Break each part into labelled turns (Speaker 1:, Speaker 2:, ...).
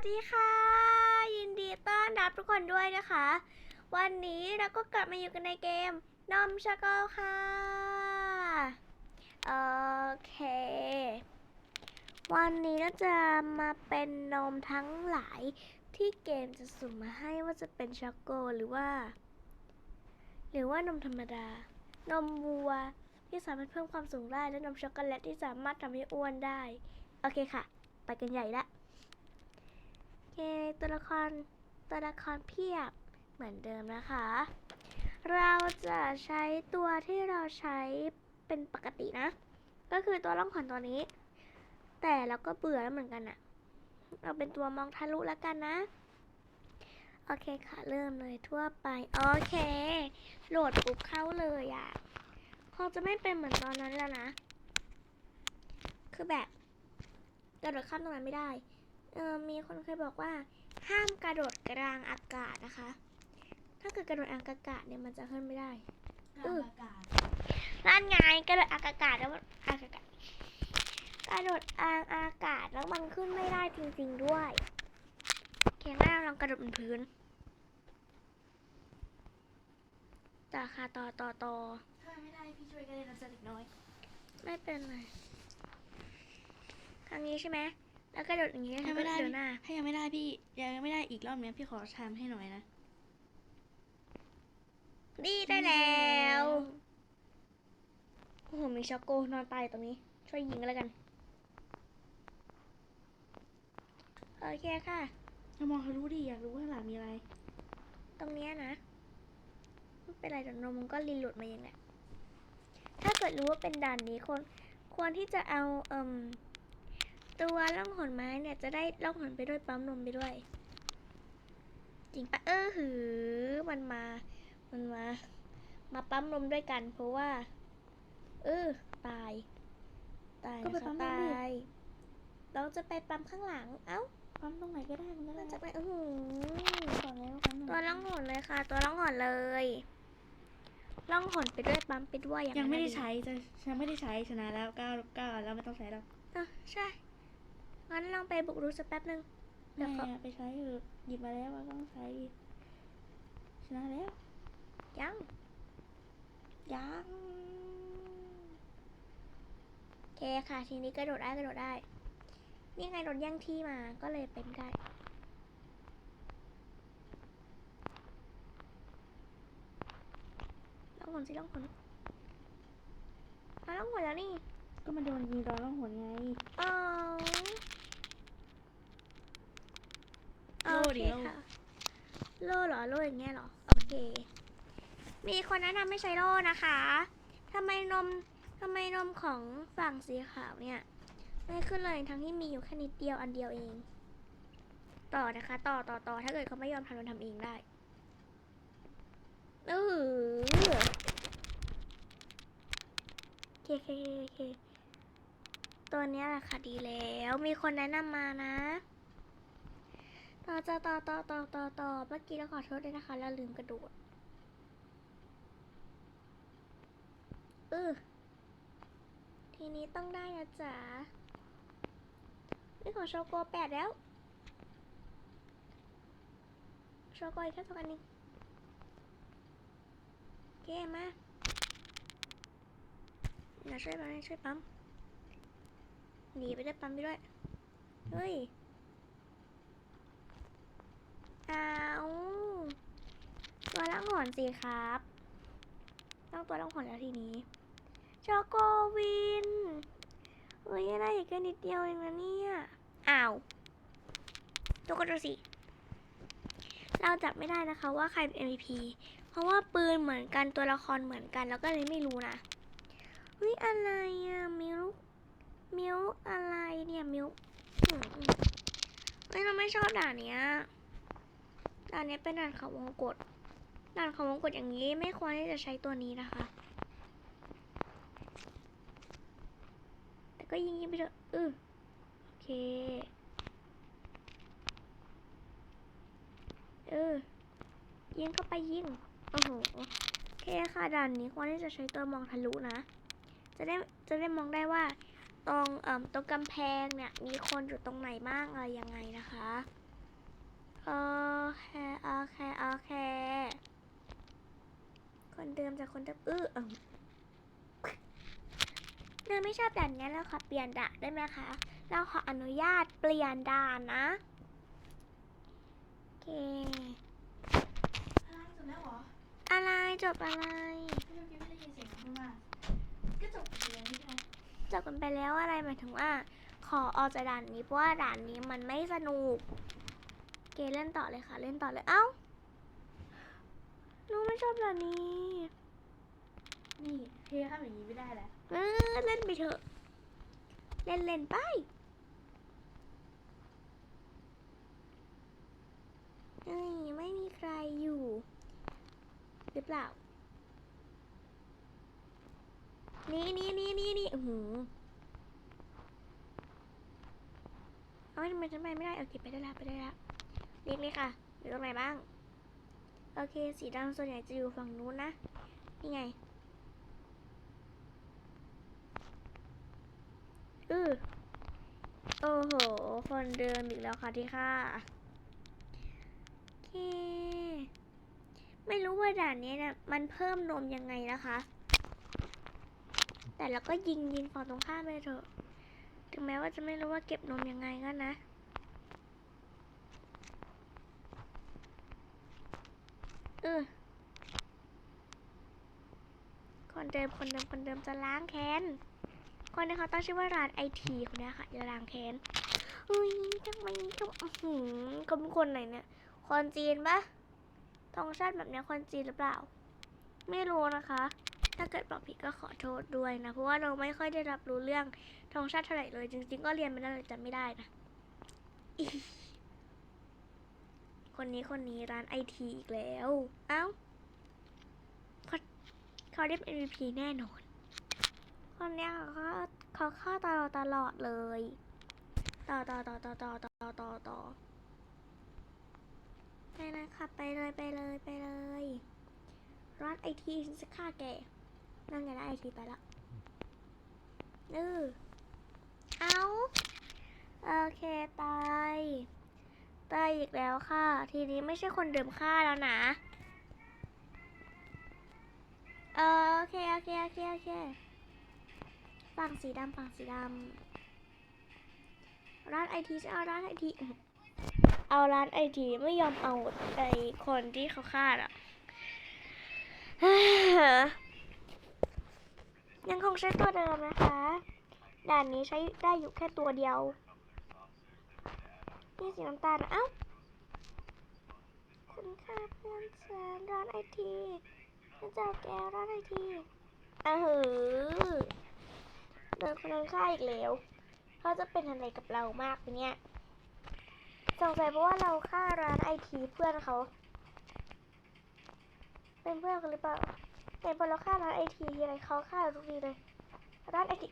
Speaker 1: วัสดีค่ะ ยินดีต้อนรับทุกคนด้วยนะคะ วันนี้เราก็กลับมาอยู่กันในเกมนมชาโกค่ะ โอเค วันนี้เราจะมาเป็นนมทั้งหลายที่เกมจะสุ่มมาให้ว่าจะเป็นช็อกโกหรือว่า หรือว่านมธรรมดา นมวัวที่สามารถเพิ่มความสูงได้และนมช็อกโกแลตที่สามารถทำให้อ้วนได้ โอเคค่ะ ไปกันใหญ่ละ เคตัวละครตัวละครเพียบเหมือนเดิมนะคะ เราจะใช้ตัวที่เราใช้เป็นปกตินะ ก็คือตัวล่องขนตัวนี้ แต่เราก็เบื่อแล้วเหมือนกันอะเราเป็นตัวมองทะลุแล้วกันนะ โอเคค่ะ เริ่มเลยทั่วไป โอเค โหลดปุ๊บเข้าเลยอะคงจะไม่เป็นเหมือนตอนนั้นแล้วนะ คือแบบกระโดดข้ามตรงนั้นไม่ได้ เออมีคนเคยบอกว่า ห้ามกระโดดกลางอากาศนะคะ ถ้าเกิดกระโดดกลางอากาศเนี่ยมันจะขึ้นไม่ได้
Speaker 2: กลางอากาศ
Speaker 1: นั่นไงกระโดดอากาศแล้วมันอากาศกระโดดอางอากาศแล้วมันขึ้นไม่ได้จริง ๆด้วยเขียนได้ลองกระโดดบนพื้นต่อค่ะต่อต่อต่อ
Speaker 2: ถ้าไม่ได้พี่ช่วยก็ได้นะจ๊ะเด็กน้อย
Speaker 1: ไม่เป็นไรครั้งนี้ใช่ไหม แล้วกระโดดอย่างนี้
Speaker 2: ถ้าไม่ได้
Speaker 1: เดินหน้า
Speaker 2: ถ้ายังไม่ได้พี่ยังไม่ได้อีกรอบเนี้ยพี่ขอทำให้หน่อยนะ
Speaker 1: ดีได้แล้วโอ้โหมีช็อกโกนอนตายตรงนี้ ช่วยยิงกันแล้วกันโอเคค่ะ
Speaker 2: ถ้ามองทะลุดิอยากรู้ว่าข้างหลังมีอะไร
Speaker 1: ตรงเนี้ยนะไม่เป็นไรเดี๋ยวนมมันก็รีโหลดมาเองแหละถ้าเกิดรู้ว่าเป็นด่านนี้คน ควรที่จะเอาเอ่ม ตัวล่องหนไม้เนี่ยจะได้ล่องหนไปด้วยปั๊มนมไปด้วย จริงปะเออหือมันมา มันมา มาปั๊มนมด้วยกัน เพราะว่า เออตาย ตาย
Speaker 2: ก็ไป
Speaker 1: นะคะ
Speaker 2: ปั๊มนมดิ
Speaker 1: ตายเราจะไปปั๊มข้างหลัง เอ้า
Speaker 2: ปั๊มตรงไหนก็ได้มันก็
Speaker 1: เรา
Speaker 2: ได้
Speaker 1: จะไปอื้อหือ
Speaker 2: ก่อนแล้วปั๊มตรงไหน
Speaker 1: ตัวล่องหนเลยค่ะ ตัวล่องหนเลยล่องหนไปด้วยปั๊มไปด้วยอย่าง
Speaker 2: ยัง
Speaker 1: นั้น
Speaker 2: ไม่ได้
Speaker 1: น่ะ
Speaker 2: ใช้จะยังไม่ได้ใช้ชนะแล้วเก้าเก้าแล้วไม่ต้องใช้แล้ว
Speaker 1: อะใช่ งั้นลองไปบุกดูสักแป๊บนึงเดี๋
Speaker 2: ไม่
Speaker 1: ยวเขา
Speaker 2: อะไปใช้เถอะหยิบมาแล้วว่าต้องใช้ชนะแล้ว
Speaker 1: ยัง
Speaker 2: ยัง
Speaker 1: โอเคค่ะ ทีนี้กระโดดได้กระโดดได้ นี่ไงโดนแย่งที่มาก็เลยเป็นไม่ได้ล่องหนสิล่องหนมาล่องหนแล้วนี่
Speaker 2: ก็มาโดนยิงตอนล่องหนไง
Speaker 1: อ๋อ
Speaker 2: โล่ดิ
Speaker 1: โอเค
Speaker 2: โล่
Speaker 1: ค่ะโล่เหรอโล่อย่างเงี้ยเหรอ โอเค มีคนแนะนำไม่ใช้โล่นะคะทำไมนมทำไมนมของฝั่งสีขาวเนี่ยไม่ขึ้นเลยทั้งที่มีอยู่แค่นิดเดียวอันเดียวเอง ต่อนะคะ ต่อต่อต่อถ้าเกิดเขาไม่ยอมทำมันทำเองได้เออโอเคโอเคโอเคตัวเนี้ยแหละค่ะดีแล้ว มีคนแนะนำมานะ ต่อต่อต่อต่อต่อต่อต่อเมื่อกี้เราขอโทษด้วยนะคะ เราลืมกระโดดเออทีนี้ต้องได้นะจ๊ะนี่ของโชโกแปดแล้ว โชโกอีกแค่สองอันนี้โอเคมาเดี๋ยวช่วยปั๊มช่วยปั๊มหนีไปได้ปั๊มไปด้วย เฮ้ย เอาตัวล่างหอนสิครับ ต้องตัวล่างหอนแล้วทีนี้จอกโกวินเฮ้ยอะไรอีกแค่นิดเดียวเองนะเนี่ยอ้าวตัวก็ดูสิ เราจับไม่ได้นะคะว่าใครเป็น MVP เพราะว่าปืนเหมือนกันตัวละครเหมือนกัน แล้วก็เลยไม่รู้นะเฮ้ยอะไรอะมิวมิวอะไรเนี่ยมิวเฮ้ยเราไม่ชอบด่านเนี้ย ด่านนี้เป็นด่านเขาวงกตด่านเขาวงกตอย่างนี้ไม่ควรที่จะใช้ตัวนี้นะคะ แต่ก็ยิงยิงไปเถอะอือโอเคเออยิงเข้าไปยิงโอ้โหโอเคค่ะด่านนี้ควรที่จะใช้ตัวมองทะลุนะ จะได้จะได้มองได้ว่าตรงเอ่อตรงกำแพงเนี่ยมีคนอยู่ตรงไหนบ้างอะไรยังไงนะคะ อเคโอเคโอเค คนเดิมจากคนเดิมอื้อเอิ่มเนยไม่ชอบด่านนี้แล้วขอเปลี่ยนด่านได้ไหมคะ เราขออนุญาตเปลี่ยนด่านนะ โอเค
Speaker 2: อะไรจบแล้วเหรอ
Speaker 1: อะไรจบอะไร
Speaker 2: เมื่อกี้ไม่ได้ยินเสียงข้างมากก็จบไปแล้วนี่ใช่ไหม
Speaker 1: จบกันไปแล้วอะไรหมายถึงว่า ขอออกจากด่านนี้เพราะว่าด่านนี้มันไม่สนุก เกเล่นต่อเลยค่ะ เล่นต่อเลย เอ้าหนูไม่ชอบด่านนี้
Speaker 2: นี่เทข้ามอย่างนี้ไม่ได้แล้ว
Speaker 1: เออเล่นไปเถอะ เล่นเล่นไป เอ้ยไม่มีใครอยู่ หรือเปล่า นี่นี่นี่นี่นี่อื้อหือเอาทำไมฉันไปไม่ได้ โอเคไปได้ละไปได้ละ เรียกเลยค่ะอยู่ตรงไหนบ้าง โอเค สีดำส่วนใหญ่จะอยู่ฝั่งนู้นนะ นี่ไง อือโอ้โห คนเดิมอีกแล้วค่ะที่ค่าโอเค ไม่รู้ว่าด่านนี้นี่ยมันเพิ่มนมยังไงนะคะ แต่เราก็ยิงยิงฝั่งตรงข้ามไปเถอะ ถึงแม้ว่าจะไม่รู้ว่าเก็บนมยังไงก็นะ ออคนเดิมคนเดิมคนเดิมจะล้างแค้น คนนี้เขาตั้งชื่อว่าร้านไอทีคนนี้ค่ะจะล้างแค้นอุ้ยทำไมทำอื้อหือเขาเป็นคนไหนเนี่ย คนจีนปะธงชาติแบบเนี้ยคนจีนหรือเปล่า ไม่รู้นะคะ ถ้าเกิดบอกผิดก็ขอโทษด้วยนะ เพราะว่าเราไม่ค่อยได้รับรู้เรื่องธงชาติเท่าไหร่เลย จริง ๆ ก็เรียนไม่ได้เลยจำไม่ได้นะ คนนี้คนนี้ร้านไอทีอีกแล้ว เอ้าเขาเขาได้เป็น MVP แน่นอน คนเนี้ยเขาเขาเข้าตลอดตลอดเลย ต่อต่อต่อต่อต่อต่อต่อต่อไปเลยค่ะไปเลยไปเลยไปเลยร้านไอทีฉันจะฆ่าแกนั่งไงร้านไอทีไปละเออเอาโอเคตาย ตายอีกแล้วค่ะ ทีนี้ไม่ใช่คนเดิมฆ่าแล้วนะ เออโอเคโอเคโอเคโอเคฝั่งสีดำฝั่งสีดำร้านไอทีจะเอาร้านไอทีเอาร้านไอทีไม่ยอมเอาไอคนที่เขาฆ่าอะยังคงใช้ตัวเดิมนะคะ ด่านนี้ใช้ได้อยู่แค่ตัวเดียว นี่สีน้ำตาลเอ้าคุณค่าเพื่อนฉันร้านไอทีฉันจะเอาแกร้านไอทีอะหือโดนคนนั้นฆ่าอีกแล้วเขาจะเป็นอะไรกับเรามากเนี่ยสงสัยเพราะว่าเราฆ่าร้านไอทีเพื่อนเขา เป็นเพื่อนกันหรือเปล่าแต่พอเราฆ่าร้านไอทีทีไรเขาฆ่าทุกทีเลย ร้านไอที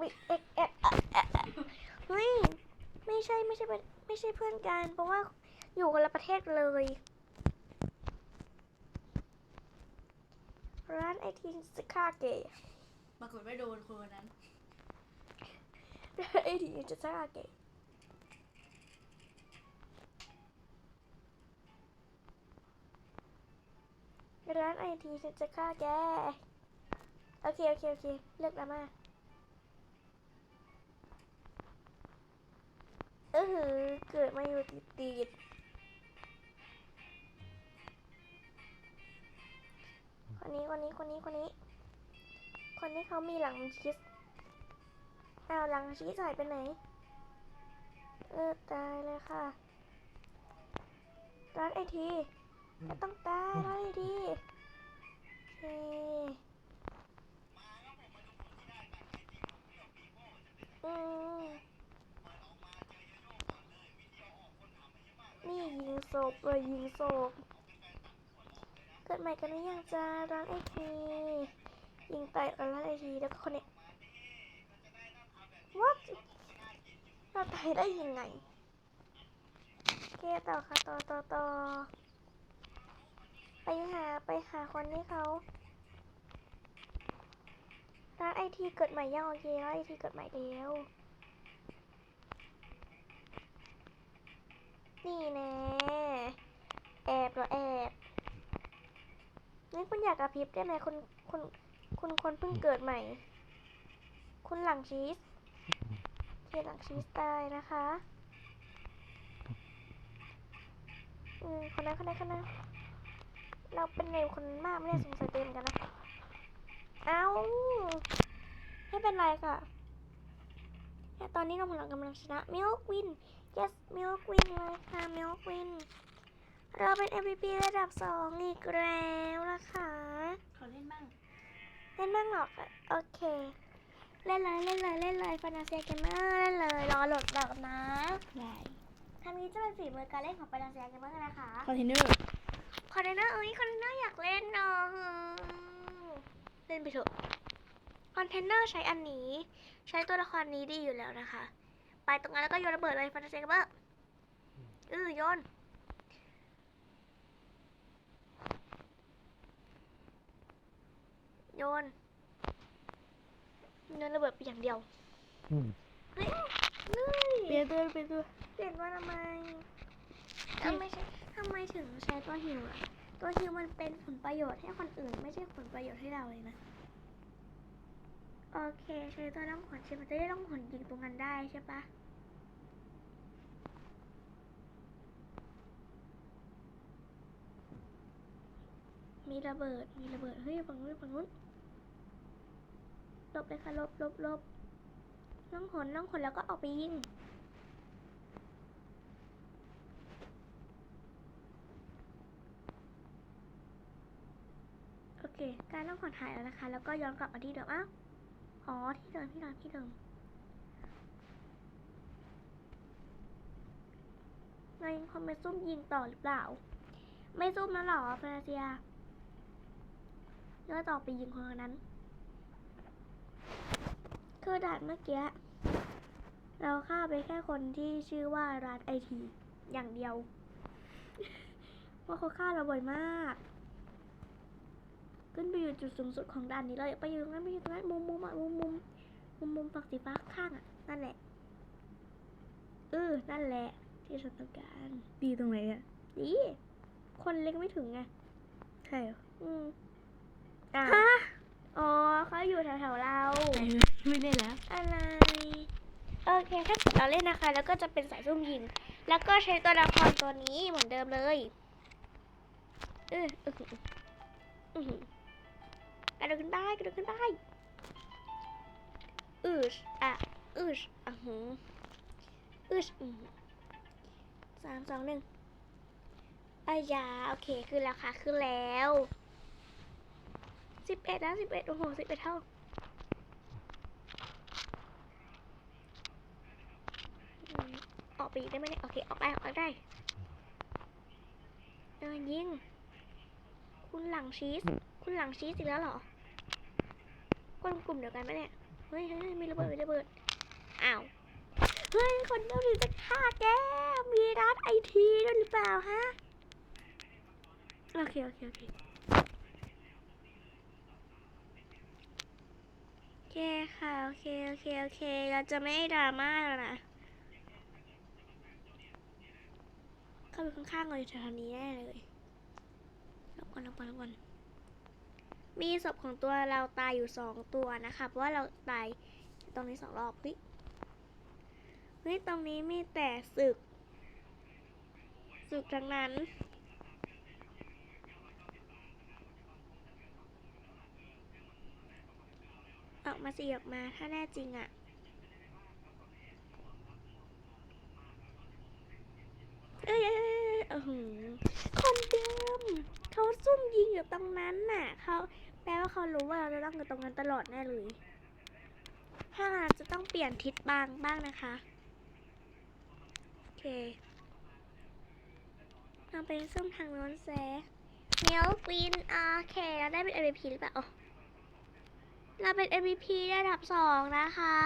Speaker 1: วิเอ็กเอ็กเฮ้ย ไม่ใช่ไม่ใช่เป็นไม่ใช่เพื่อนกันเพราะว่าอยู่คนละประเทศเลย ร้านไอทีจะฆ่าเกย์
Speaker 2: ปรากฏว่าโดนคนนั้น
Speaker 1: ไอทีจะฆ่าเกย์ร้านไอทีฉันจะฆ่าแก โอเค โอเค โอเค เลือกดราม่า หือเกิดมาอยู่ติดติดคนนี้คนนี้คนนี้คนนี้ คนที่เขามีหลังชีสเอาหลังชีสหายไปไหน เออตายเลยค่ะร้านไอทีก็ต้องตายร้านไอทีโอเคอืม ยิงศพเลยยิงศพเกิดใหม่กันหรือยังจ้าร้านไอทียิงไต่ร้านไอทีแล้วก็คนนี้ what เราตายได้ยังไงโอเคต่อค่ะต่อต่อต่อไปหาไปหาคนที่เขาร้านไอทีเกิดใหม่ยังโอเคร้านไอทีเกิดใหม่แล้วนี่แน่ากกระพริบได้ไหมคุณคุณคุณคนเพิ่งเกิดใหม่ คุณหลังชีสเคหลังชีสตายนะคะอืมคนนั้นคนนั้นคนนั้นเราเป็นเนวคนมากไม่ได้สงสัยตัวเองเหมือนกันนะ เอ้าไม่เป็นไรค่ะแต่ตอนนี้เรากำลังกำลังชนะ Milk Win yes Milk Win เลยค่ะ Milk Win เราเป็น MVP ระดับสองอีกแล้วนะคะ
Speaker 2: ขอเล่นบ้าง
Speaker 1: เล่นบ้างเหรอคะโอเค เล่นเลยเล่นเลยเล่นเลยฟานาเซียเกมเมอร์เล่นเลยรอโหลดดอกนะ
Speaker 2: ได้
Speaker 1: ทางนี้จะเป็นฝีมือการเล่นของฟานาเซียเกมเมอร์นะคะ
Speaker 2: คอนเทนเนอร์
Speaker 1: คอนเทนเนอร์เอ้ยคอนเทนเนอร์อยากเล่นเนาะเล่นไปเถอะคอนเทนเนอร์ใช้อันนี้ ใช้ตัวละครนี้ดีอยู่แล้วนะคะ ไปตรงนั้นแล้วก็โยนระเบิดเลยฟานาเซียเกมเมอร์อือโยน โยนโยนระเบิดไปอย่างเดียว
Speaker 3: อืม
Speaker 1: เฮ้ยเฮ้ย
Speaker 2: เปลี่ยนตัวเปลี่ยนตัว
Speaker 1: เปลี่ยนว่าทำไมทำไมใช่ทำไมถึงใช้ตัวฮิวอะตัวฮิวมันเป็นผลประโยชน์ให้คนอื่น ไม่ใช่ผลประโยชน์ให้เราเลยนะโอเคใช้ตัวล่องหนใช่ไหมจะได้ล่องหนยิงตรงนั้นได้ใช่ปะมีระเบิด มีระเบิด เฮ้ยฝั่งนู้นฝั่งนู้นห ลบเลยค่ะลบลบลบล่องหนล่องหนแล้วก็ออกไปยิงโอเค การล่องหนหายแล้วนะคะ แล้วก็ย้อนกลับมาที่เดิมอ้าวอ๋อที่เดิมที่เดิมที่เดิมเรายังคงไปซุ่มยิงต่อหรือเปล่า ไม่ซุ่มแล้วหรอฟราเซียแล้วต่อไปยิงคนนั้น คือด่านเมื่อกี้ เราฆ่าไปแค่คนที่ชื่อว่าร้านไอที อย่างเดียวเพราะเขาฆ่าเราบ่อยมาก ขึ้นไปอยู่จุดสูงสุดของด่านนี้เลย ไปอยู่ตรงนั้นไปอยู่ตรงนั้นมุมมุมอะมุมมุมมุมมุมฝั่งสีฟ้าข้างอะ นั่นแหละเออนั่นแหละ ที่ฉันต้องการ
Speaker 2: ดีตรงไหนอะ
Speaker 1: ดีคนเล็กไม่ถึงไง
Speaker 2: ใช่เหรอ
Speaker 1: อืมอะ อ๋อเขาอยู่แถวๆเรา
Speaker 2: ไม่ได้แล้ว
Speaker 1: อะไร โอเคถ้าเราเล่นนะคะ แล้วก็จะเป็นสายซุ่มยิง แล้วก็ใช้ตัวละครตัวนี้เหมือนเดิมเลยเออเออเออกระโดดขึ้นได้กระโดดขึ้นได้อืชอะอืชอะหืมอืชอืมสามสองหนึ่งอายาโอเค ขึ้นแล้วค่ะ ขึ้นแล้ว สิบเอ็ดนะสิบเอ็ดโอ้โหสิบเอ็ดเท่าอืมออกไปอีกได้ไหมเนี่ยโอเคออกได้ออกได้เออยิง คุณหลังชีส คุณหลังชีสอีกแล้วเหรอคนกลุ่มเดียวกันไหมเนี่ยเฮ้ยเฮ้ยเฮ้ยมีระเบิดมีระเบิดอ้าวเฮ้ยคนเดียวถึงจะฆ่าแกมีร้านไอทีด้วยหรือเปล่าฮะโอเคโอเคโอเค โอเคค่ะ โอเค โอเค โอเค เราจะไม่ดราม่าแล้วนะเข้าไปข้างๆเราอยู่แถวนี้แน่เลยลบก่อนลบก่อนลบก่อนมีศพของตัวเราตายอยู่สองตัวนะคะ เพราะว่าเราตายตรงนี้สองรอบเฮ้ยเฮ้ยตรงนี้มีแต่ศึกศึกทั้งนั้น ออกมาสิออกมาถ้าแน่จริงอะ่ะ เอ้ยเอ้ยเอ้ยเอ้ยอื้อหือคนเดิมเขาซุ่มยิงอยู่ตรงนั้นน่ะเขาแปลว่าเขารู้ว่าเราจะต้องอยู่ตรงนั้นตลอดแน่เลย ถ้าเราจะต้องเปลี่ยนทิศบางบ้างนะคะโอเคเราไปซุ่มทางโน้นแซเมียวกวินโอเคเราได้เป็น MVP หรือเปล่า เราเป็น MVP ระดับสองนะคะ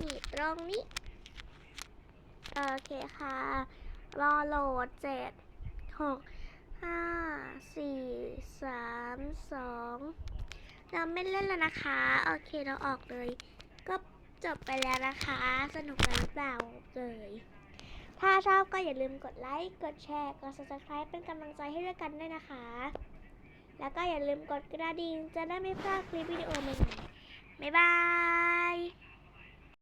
Speaker 1: นี่ตรงนี้ โอเคค่ะ รอโหลดเจ็ดหกห้าสี่สามสองเราไม่เล่นแล้วนะคะ โอเคเราออกเลย ก็จบไปแล้วนะคะ สนุกไหมหรือเปล่าเลยถ้าชอบก็อย่าลืมกดไลค์ กดแชร์ กด subscribe เป็นกำลังใจให้ด้วยกันด้วยนะคะ แล้วก็อย่าลืมกดกระดิ่งจะได้ไม่พลาดคลิปวิดีโอใหม่ๆบ๊ายบาย